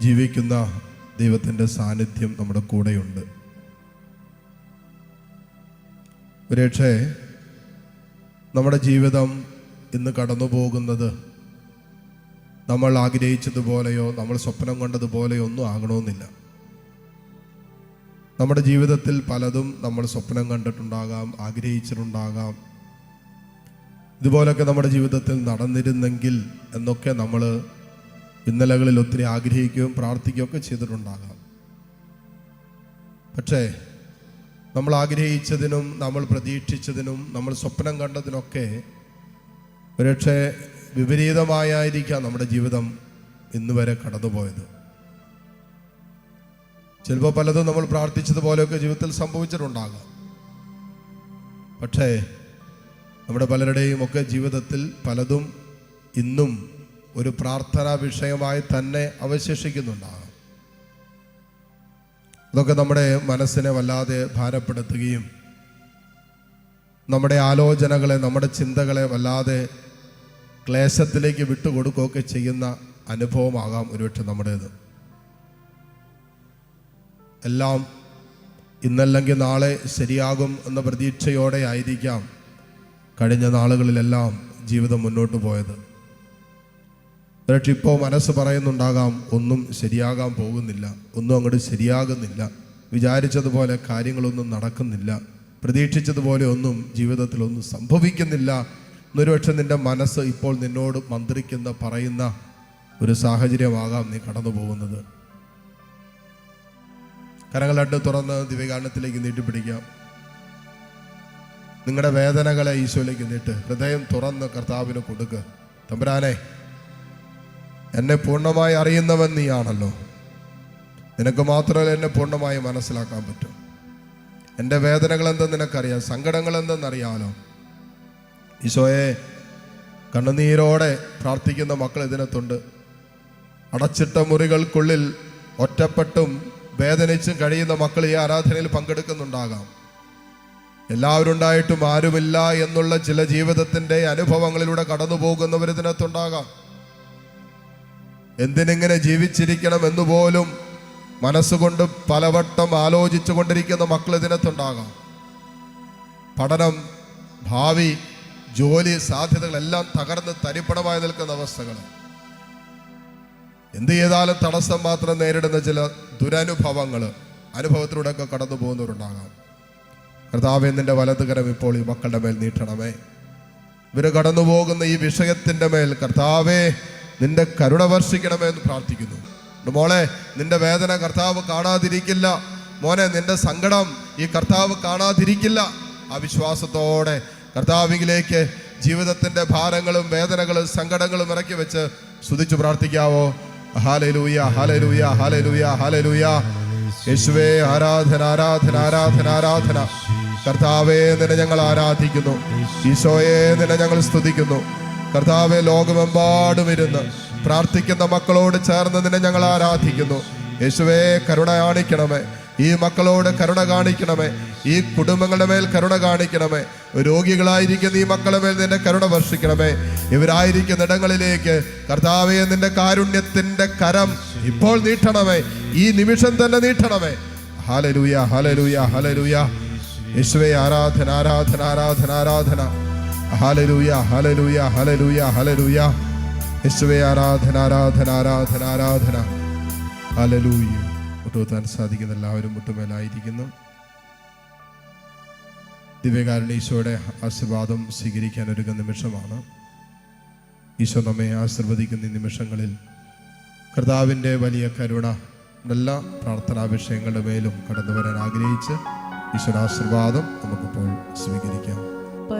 ജീവിക്കുന്ന ദൈവത്തിന്റെ സാന്നിധ്യം നമ്മുടെ കൂടെയുണ്ട്. ഒരുപക്ഷേ നമ്മുടെ ജീവിതം ഇന്ന് കടന്നു പോകുന്നത് നമ്മൾ ആഗ്രഹിച്ചതുപോലെയോ നമ്മൾ സ്വപ്നം കണ്ടതുപോലെയോ ഒന്നും ആകണമെന്നില്ല. നമ്മുടെ ജീവിതത്തിൽ പലതും നമ്മൾ സ്വപ്നം കണ്ടിട്ടുണ്ടാകാം ആഗ്രഹിച്ചിട്ടുണ്ടാകാം. ഇതുപോലൊക്കെ നമ്മുടെ ജീവിതത്തിൽ നടന്നിരുന്നെങ്കിൽ എന്നൊക്കെ നമ്മൾ ഇന്നലകളിൽ ഒത്തിരി ആഗ്രഹിക്കുകയും പ്രാർത്ഥിക്കുകയും പ്രാർത്ഥിക്കുകയൊക്കെ ചെയ്തിട്ടുണ്ടാകാം. പക്ഷേ നമ്മൾ ആഗ്രഹിച്ചതിനും നമ്മൾ പ്രതീക്ഷിച്ചതിനും നമ്മൾ സ്വപ്നം കണ്ടതിനൊക്കെ ഒരുപക്ഷെ വിപരീതമായിരിക്കാം നമ്മുടെ ജീവിതം ഇന്ന് വരെ കടന്നുപോയത്. ചിലപ്പോൾ പലതും നമ്മൾ പ്രാർത്ഥിച്ചതുപോലെയൊക്കെ ജീവിതത്തിൽ സംഭവിച്ചിട്ടുണ്ടാകാം. പക്ഷേ നമ്മുടെ പലരുടെയും ഒക്കെ ജീവിതത്തിൽ പലതും ഇന്നും ഒരു പ്രാർത്ഥനാ വിഷയമായി തന്നെ അവശേഷിക്കുന്നുണ്ടാകും. അതൊക്കെ നമ്മുടെ മനസ്സിനെ വല്ലാതെ ഭാരപ്പെടുത്തുകയും നമ്മുടെ ആലോചനകളെ നമ്മുടെ ചിന്തകളെ വല്ലാതെ ക്ലേശത്തിലേക്ക് വിട്ടുകൊടുക്കുകയൊക്കെ ചെയ്യുന്ന അനുഭവമാകാം ഒരുപക്ഷെ നമ്മുടേത്. എല്ലാം ഇന്നല്ലെങ്കിൽ നാളെ ശരിയാകും എന്ന പ്രതീക്ഷയോടെ ആയിരിക്കാം കഴിഞ്ഞ നാളുകളിലെല്ലാം ജീവിതം മുന്നോട്ട് പോയത്. പക്ഷെ ഇപ്പോൾ മനസ്സ് പറയുന്നുണ്ടാകാം ഒന്നും ശരിയാകാൻ പോകുന്നില്ല ഒന്നും അങ്ങോട്ട് ശരിയാകുന്നില്ല. വിചാരിച്ചതുപോലെ കാര്യങ്ങളൊന്നും നടക്കുന്നില്ല. പ്രതീക്ഷിച്ചതുപോലെ ഒന്നും ജീവിതത്തിൽ ഒന്നും സംഭവിക്കുന്നില്ല. എന്നൊരുപക്ഷെ നിന്റെ മനസ്സ് ഇപ്പോൾ നിന്നോട് മന്ത്രിക്കുന്ന പറയുന്ന ഒരു സാഹചര്യമാകാം നീ കടന്നു പോകുന്നത്. കരങ്ങൾ രണ്ട് തുറന്ന് ദിവ്യകാരണത്തിലേക്ക് നീട്ടിപ്പിടിക്കാം നിങ്ങളുടെ വേദനകളെ ഈശോയിലേക്ക് നീട്ട്. ഹൃദയം തുറന്ന് കർത്താവിന് കൊടുക്കുക തമ്പുരാനെ എന്നെ പൂർണമായി അറിയുന്നവൻ നീയാണല്ലോ. നിനക്ക് മാത്രമല്ല എന്നെ പൂർണമായി മനസ്സിലാക്കാൻ പറ്റും. എന്റെ വേദനകൾ എന്തെന്ന് നിനക്കറിയാം? സങ്കടങ്ങൾ എന്തെന്നറിയാമല്ലോ ഈശോയെ കണ്ണുനീരോടെ പ്രാർത്ഥിക്കുന്ന മക്കൾ ഇതിനകത്തുണ്ട്. അടച്ചിട്ട മുറികൾക്കുള്ളിൽ ഒറ്റപ്പെട്ടും വേദനിച്ചും കഴിയുന്ന മക്കൾ ഈ ആരാധനയിൽ പങ്കെടുക്കുന്നുണ്ടാകാം. എല്ലാവരും ഉണ്ടായിട്ടും ആരുമില്ല എന്നുള്ള ചില ജീവിതത്തിന്റെ അനുഭവങ്ങളിലൂടെ കടന്നു പോകുന്നവർ ഇതിനകത്തുണ്ടാകാം. എന്തിനെങ്ങനെ ജീവിച്ചിരിക്കണം എന്നുപോലും മനസ്സുകൊണ്ട് പലവട്ടം ആലോചിച്ചു കൊണ്ടിരിക്കുന്ന മക്കൾ ഇതിനകത്തുണ്ടാകാം. പഠനം ഭാവി ജോലി സാധ്യതകളെല്ലാം തകർന്ന് തരിപ്പണമായി നിൽക്കുന്ന അവസ്ഥകൾ. എന്ത് ചെയ്താലും തടസ്സം മാത്രം നേരിടുന്ന ചില ദുരനുഭവങ്ങൾ അനുഭവത്തിലൂടെയൊക്കെ കടന്നു പോകുന്നവരുണ്ടാകാം. കർത്താവെ വലതുകരം ഇപ്പോൾ ഈ മക്കളുടെ മേൽ നീട്ടണമേ. ഇവർ കടന്നു പോകുന്ന ഈ വിഷയത്തിന്റെ മേൽ കർത്താവെ നിന്റെ കരുണ വർഷിക്കണമേ എന്ന് പ്രാർത്ഥിക്കുന്നു മോളെ നിന്റെ വേദന കർത്താവ് കാണാതിരിക്കില്ല. മോനെ നിന്റെ സങ്കടം ഈ കർത്താവ് കാണാതിരിക്കില്ല. ആ വിശ്വാസത്തോടെ കർത്താവിലേക്ക് ജീവിതത്തിന്റെ ഭാരങ്ങളും വേദനകളും സങ്കടങ്ങളും ഇറക്കി വെച്ച് സ്തുതിച്ചു പ്രാർത്ഥിക്കാവോ. ഹാലലൂയ ഹാലലൂയ ഹാലലൂയ ഹാലലൂയ യേശുവേ ആരാധന ആരാധന ആരാധന ആരാധന. കർത്താവേ നിന്നെ ഞങ്ങൾ ആരാധിക്കുന്നു. ഈശോയെ നിന്നെ ഞങ്ങൾ സ്തുതിക്കുന്നു. കർത്താവെ ലോകമെമ്പാടും ഇരുന്ന് പ്രാർത്ഥിക്കുന്ന മക്കളോട് ചേർന്ന് നിന്നെ ഞങ്ങൾ ആരാധിക്കുന്നു. യേശുവേ കരുണ കാണിക്കണമേ. ഈ മക്കളോട് കരുണ കാണിക്കണമേ. ഈ കുടുംബങ്ങളുടെ മേൽ കരുണ കാണിക്കണമേ. രോഗികളായിരിക്കുന്ന ഈ മക്കളുടെ മേൽ നിന്റെ കരുണ വർഷിക്കണമേ. ഇവരായിരിക്കുന്ന ഇടങ്ങളിലേക്ക് കർത്താവെ നിന്റെ കാരുണ്യത്തിന്റെ കരം ഇപ്പോൾ നീട്ടണമേ. ഈ നിമിഷം തന്നെ നീട്ടണമേ. ഹാലലൂയ ഹാലലൂയ ഹാലലൂയ യേശുവേ ആരാധന ആരാധന ആരാധന ആരാധന. ഹലരൂയ ഹലരൂയ ഹലരൂയ യേശുവേ ആരാധന ആരാധന ആരാധന ആരാധന. ഹലലൂയ മുട്ടുകുത്താൻ സാധിക്കുന്ന എല്ലാവരും മുട്ടുമേലായിരിക്കുന്നു ദിവ്യകാരുണ്യ ഈശോയുടെ ആശീർവാദം സ്വീകരിക്കാൻ ഒരുങ്ങുന്ന നിമിഷമാണ്. ഈശോ നമ്മെ ആശീർവദിക്കുന്ന നിമിഷങ്ങളിൽ കർത്താവിന്റെ വലിയ കരുണ എല്ലാ പ്രാർത്ഥനാ വിഷയങ്ങളുടെ മേലും കടന്നു വരാൻ ആഗ്രഹിച്ച് ഈശോയുടെ ആശീർവാദം നമുക്കിപ്പോൾ സ്വീകരിക്കാം.